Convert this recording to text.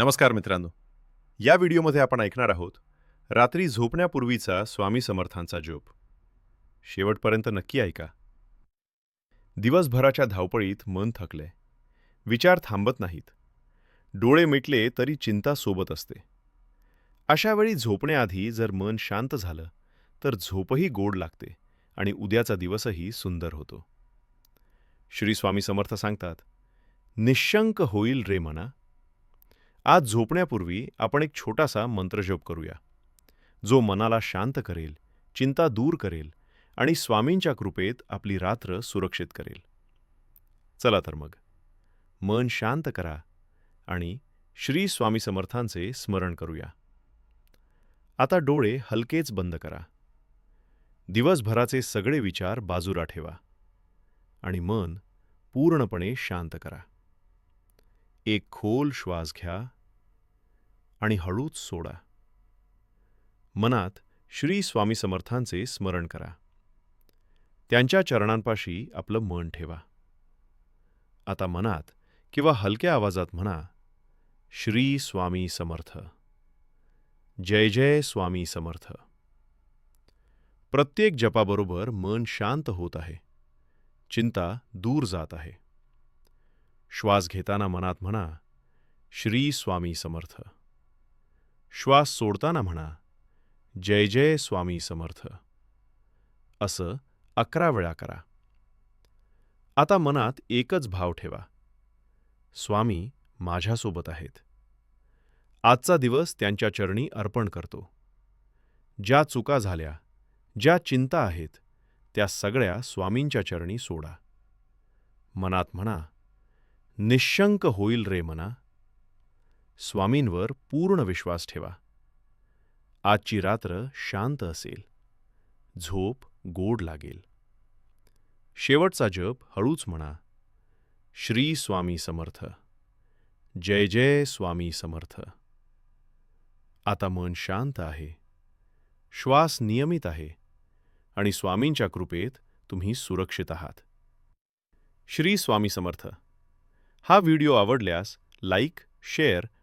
नमस्कार मित्रांनो. या व्हिडिओमध्ये आपण ऐकणार आहोत रात्री झोपण्यापूर्वीचा स्वामी समर्थांचा जोप. शेवटपर्यंत नक्की ऐका. दिवसभराच्या धावपळीत मन थकले. विचार थांबत नाहीत. डोळे मिटले तरी चिंता सोबत असते. अशावेळी झोपण्याआधी जर मन शांत झालं तर झोपही गोड लागते आणि उद्याचा दिवसही सुंदर होतो. श्री स्वामी समर्थ सांगतात निशंक होईल रे मना आज झोपण्यापूर्वी आपण एक छोटासा मंत्रजोप करूया. जो मनाला शांत करेल चिंता दूर करेल आणि स्वामींच्या कृपेत आपली रात्र सुरक्षित करेल. चला तर मग. मन शांत करा आणि श्री स्वामी समर्थांचे स्मरण करूया. आता डोळे हलकेच बंद करा. दिवसभराचे सगळे विचार बाजूला ठेवा आणि मन पूर्णपणे शांत करा. एक खोल श्वास घ्या. आणि हळूच सोडा. मनात श्री स्वामी समर्थांचे स्मरण करा. त्यांच्या चरणांपाशी आपलं मन ठेवा. आता मनात किंवा हलक्या आवाजात म्हणा श्री स्वामी समर्थ. जय जय स्वामी समर्थ. प्रत्येक जपाबरोबर मन शांत होत आहे. चिंता दूर जात आहे. श्वास घेताना मनात म्हणा श्री स्वामी समर्थ. श्वास सोडताना म्हणा जय जय स्वामी समर्थ. असं अकरा वेळा करा. आता मनात एकच भाव ठेवा. स्वामी माझ्यासोबत आहेत. आजचा दिवस त्यांच्या चरणी अर्पण करतो. ज्या चुका झाल्या ज्या चिंता आहेत त्या सगळ्या स्वामींच्या चरणी सोडा. मनात म्हणा निशंक होईल रे मना. स्वामींवर पूर्ण विश्वास ठेवा. आजची रात्र शांत असेल. झोप गोड लागेल. शेवटचा जप हळूच म्हणा. श्री स्वामी समर्थ. जय जय स्वामी समर्थ. आता मन शांत आहे. श्वास नियमित आहे. आणि स्वामींच्या कृपेत तुम्ही सुरक्षित आहात. श्री स्वामी समर्थ. हा व्हिडिओ आवडल्यास लाईक शेअर